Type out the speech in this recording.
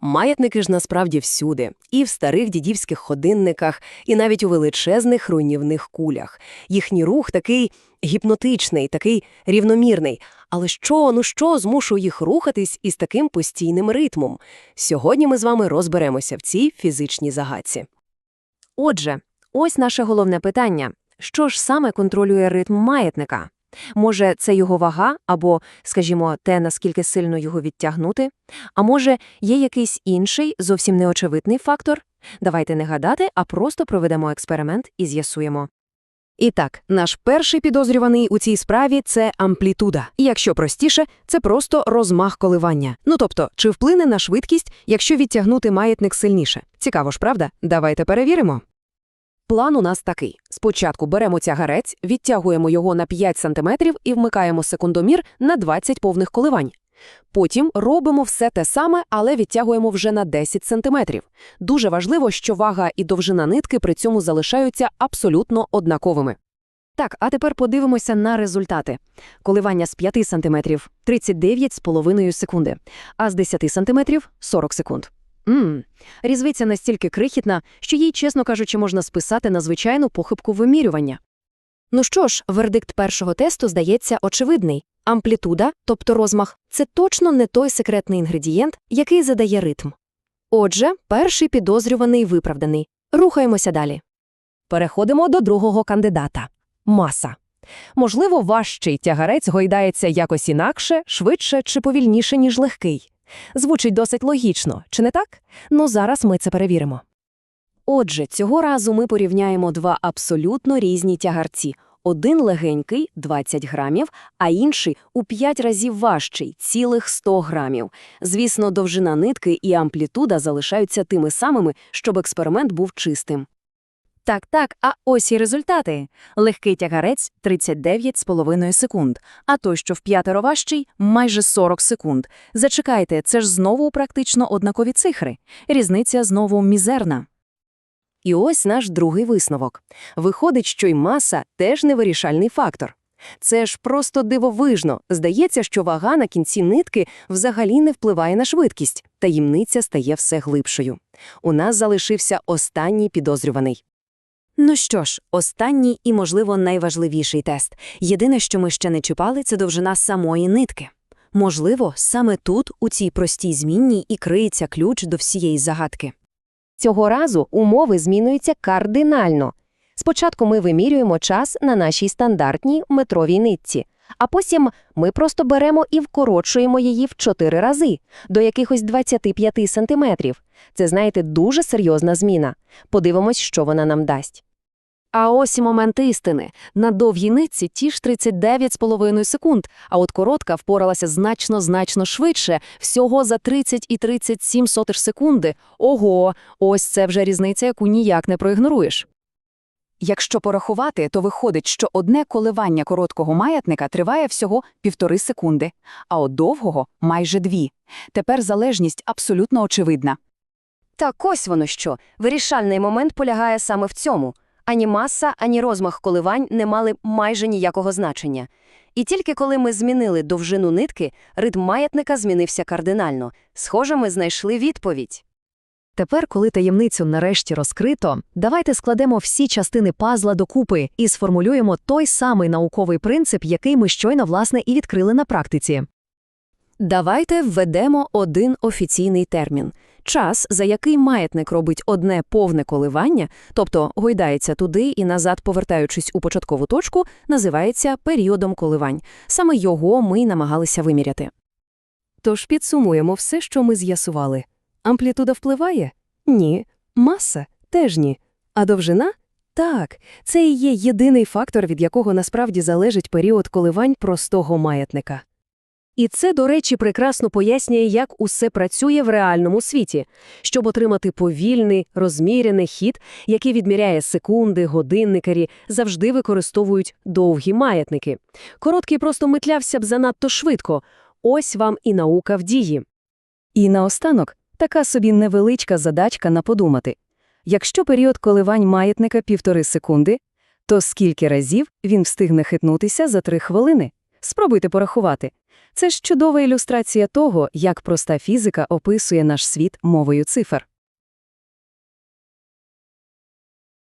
Маятники ж насправді всюди, і в старих дідівських годинниках, і навіть у величезних руйнівних кулях. Їхній рух такий гіпнотичний, такий рівномірний. Але що, ну що змушує їх рухатись із таким постійним ритмом? Сьогодні ми з вами розберемося в цій фізичній загадці. Отже, ось наше головне питання. Що ж саме контролює ритм маятника? Може, це його вага або, скажімо, те, наскільки сильно його відтягнути? А може, є якийсь інший, зовсім неочевидний фактор? Давайте не гадати, а просто проведемо експеримент і з'ясуємо. І так, наш перший підозрюваний у цій справі це амплітуда. І якщо простіше, це просто розмах коливання. Ну тобто, чи вплине на швидкість, якщо відтягнути маятник сильніше? Цікаво ж, правда? Давайте перевіримо. План у нас такий. Спочатку беремо тягарець, відтягуємо його на 5 см і вмикаємо секундомір на 20 повних коливань. Потім робимо все те саме, але відтягуємо вже на 10 см. Дуже важливо, що вага і довжина нитки при цьому залишаються абсолютно однаковими. Так, а тепер подивимося на результати. Коливання з 5 см – 39,5 секунди, а з 10 см – 40 секунд. Ммм, різниця настільки крихітна, що їй, чесно кажучи, можна списати на звичайну похибку вимірювання. Ну що ж, вердикт першого тесту здається очевидний. Амплітуда, тобто розмах, це точно не той секретний інгредієнт, який задає ритм. Отже, перший підозрюваний виправданий. Рухаємося далі. Переходимо до другого кандидата – маса. Можливо, важчий тягарець гойдається якось інакше, швидше чи повільніше, ніж легкий. Звучить досить логічно, чи не так? Ну зараз ми це перевіримо. Отже, цього разу ми порівняємо два абсолютно різні тягарці. Один легенький – 20 грамів, а інший у 5 разів важчий – цілих 100 грамів. Звісно, довжина нитки і амплітуда залишаються тими самими, щоб експеримент був чистим. Так-так, а ось і результати. Легкий тягарець – 39,5 секунд, а той, що в п'ятеро важчий – майже 40 секунд. Зачекайте, це ж знову практично однакові цифри. Різниця знову мізерна. І ось наш другий висновок. Виходить, що й маса теж невирішальний фактор. Це ж просто дивовижно. Здається, що вага на кінці нитки взагалі не впливає на швидкість. Таємниця стає все глибшою. У нас залишився останній підозрюваний. Ну що ж, останній і, можливо, найважливіший тест. Єдине, що ми ще не чіпали, це довжина самої нитки. Можливо, саме тут, у цій простій змінній, і криється ключ до всієї загадки. Цього разу умови змінюються кардинально. Спочатку ми вимірюємо час на нашій стандартній метровій нитці, а потім ми просто беремо і вкорочуємо її в 4 рази, до якихось 25 сантиметрів. Це, знаєте, дуже серйозна зміна. Подивимось, що вона нам дасть. А ось і момент істини. На довгій нитці ті ж 39,5 секунд, а от коротка впоралася значно-значно швидше, всього за 30 і 37 сотих секунди. Ого, ось це вже різниця, яку ніяк не проігноруєш. Якщо порахувати, то виходить, що одне коливання короткого маятника триває всього півтори секунди, а от довгого – майже дві. Тепер залежність абсолютно очевидна. Так ось воно що. Вирішальний момент полягає саме в цьому. Ані маса, ані розмах коливань не мали майже ніякого значення. І тільки коли ми змінили довжину нитки, ритм маятника змінився кардинально. Схоже, ми знайшли відповідь. Тепер, коли таємницю нарешті розкрито, давайте складемо всі частини пазла докупи і сформулюємо той самий науковий принцип, який ми щойно, власне, і відкрили на практиці. Давайте введемо один офіційний термін – час, за який маятник робить одне повне коливання, тобто гойдається туди і назад, повертаючись у початкову точку, називається періодом коливань. Саме його ми намагалися виміряти. Тож підсумуємо все, що ми з'ясували. Амплітуда впливає? Ні. Маса? Теж ні. А довжина? Так. Це і є єдиний фактор, від якого насправді залежить період коливань простого маятника. І це, до речі, прекрасно пояснює, як усе працює в реальному світі. Щоб отримати повільний, розмірений хід, який відміряє секунди, годинникарі, завжди використовують довгі маятники. Короткий просто метлявся б занадто швидко. Ось вам і наука в дії. І наостанок, така собі невеличка задачка на подумати. Якщо період коливань маятника півтори секунди, то скільки разів він встигне хитнутися за три хвилини? Спробуйте порахувати. Це ж чудова ілюстрація того, як проста фізика описує наш світ мовою цифр.